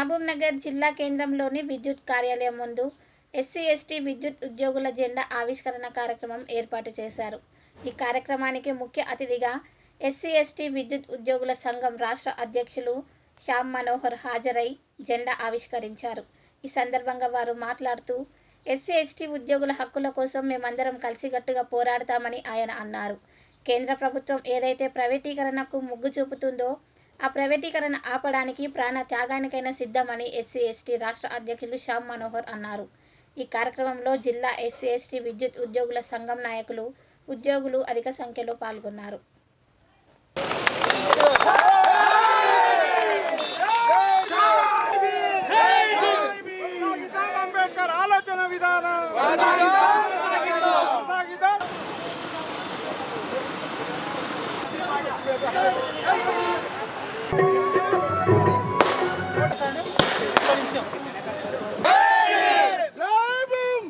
మహబూబ్నగర్ జిల్లా కేంద్రంలోని విద్యుత్ కార్యాలయం ముందు ఎస్సీ ఎస్టీ విద్యుత్ ఉద్యోగుల జెండా ఆవిష్కరణ కార్యక్రమం ఏర్పాటు చేశారు. ఈ కార్యక్రమానికి ముఖ్య అతిథిగా ఎస్సీ ఎస్టీ విద్యుత్ ఉద్యోగుల సంఘం రాష్ట్ర అధ్యక్షులు శ్యామ్ మనోహర్ హాజరై జెండా ఆవిష్కరించారు. ఈ సందర్భంగా వారు మాట్లాడుతూ ఎస్సీ ఎస్టీ ఉద్యోగుల హక్కుల కోసం మేమందరం కలిసిగట్టుగా పోరాడతామని ఆయన అన్నారు. కేంద్ర ప్రభుత్వం ఏదైతే ప్రైవేటీకరణకు మొగ్గు చూపుతుందో ఆ ప్రైవేటీకరణ ఆపడానికి ప్రాణ త్యాగానికైనా సిద్ధమని ఎస్సీ ఎస్టీ రాష్ట్ర అధ్యక్షులు శ్యామ్ మనోహర్ అన్నారు. ఈ కార్యక్రమంలో జిల్లా ఎస్సీ ఎస్టీ విద్యుత్ ఉద్యోగుల సంఘం నాయకులు ఉద్యోగులు అధిక సంఖ్యలో పాల్గొన్నారు. జై భీమ్.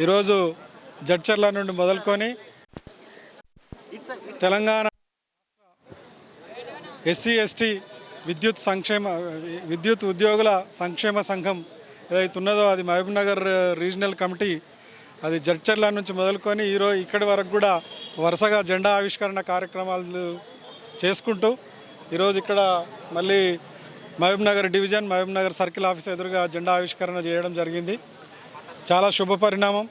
ఈరోజు జడ్చర్ల నుండి మొదలుకొని తెలంగాణ ఎస్సీ ఎస్టీ విద్యుత్ సంక్షేమ విద్యుత్ ఉద్యోగుల సంక్షేమ సంఘం ఏదైతే ఉన్నదో అది మహబూబ్నగర్ రీజనల్ కమిటీ అది జడ్చర్ల నుంచి మొదలుకొని ఈరోజు ఇక్కడి వరకు కూడా వరుసగా జెండా ఆవిష్కరణ కార్యక్రమాలు చేసుకుంటూ ఈరోజు ఇక్కడ మళ్ళీ Mahabubnagar division Mahabubnagar circle office ఎదురుగా జెండా ఆవిష్కరణ చేయడం జరిగింది. చాలా శుభ పరిణామం.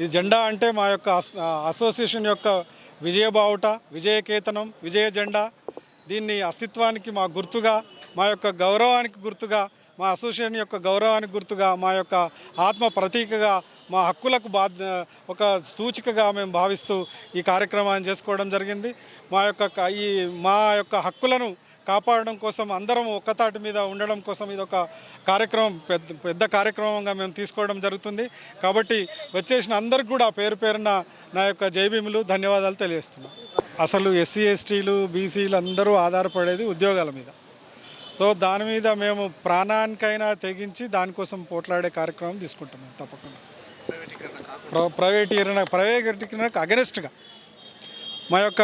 ఈ జెండా అంటే మా యొక్క అస్- అసోసియేషన్ యొక్క విజయబావుట విజయకేతనం విజయ జెండా. దీన్ని అస్తిత్వానికి మా గుర్తుగా మా యొక్క గౌరవానికి గుర్తుగా మా అసోసియేషన్ యొక్క గౌరవానికి గుర్తుగా మా యొక్క ఆత్మ ప్రతీకగా మా హక్కులకు బాధ ఒక సూచికగా మేము భావిస్తూ ఈ కార్యక్రమాన్ని చేసుకోవడం జరిగింది. మా యొక్క ఈ మా యొక్క హక్కులను కాపాడడం కోసం అందరం ఒక్కతాటి మీద ఉండడం కోసం ఇది ఒక కార్యక్రమం పెద్ద పెద్ద కార్యక్రమంగా మేము తీసుకోవడం జరుగుతుంది. కాబట్టి వచ్చేసిన అందరికి కూడా పేరు పేరున నా యొక్క జైభీములు ధన్యవాదాలు తెలియజేస్తున్నాను అసలు ఎస్సీ ఎస్టీలు బీసీలు అందరూ ఆధారపడేది ఉద్యోగాల మీద. సో దాని మీద మేము ప్రాణానికైనా తెగించి దానికోసం పోట్లాడే కార్యక్రమం తీసుకుంటున్నాం తప్పకుండా. ప్ర- ప్రైవేటీకరణ ప్రైవేటీకరణకు అగెనిస్ట్గా. మా యొక్క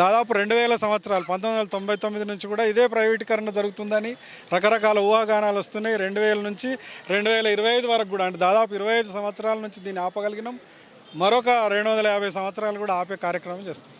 దాదాపు రెండు వేల సంవత్సరాలు పంతొమ్మిది వందల తొంభై తొమ్మిది నుంచి కూడా ఇదే ప్రైవేటీకరణ జరుగుతుందని రకరకాల ఊహాగానాలు వస్తున్నాయి. రెండు వేల నుంచి రెండు వేల ఇరవై ఐదు వరకు కూడా అంటే దాదాపు ఇరవై ఐదు సంవత్సరాల నుంచి దీన్ని ఆపగలిగినాం. మరొక రెండు వందల యాభై సంవత్సరాలు కూడా ఆపే కార్యక్రమం చేస్తాం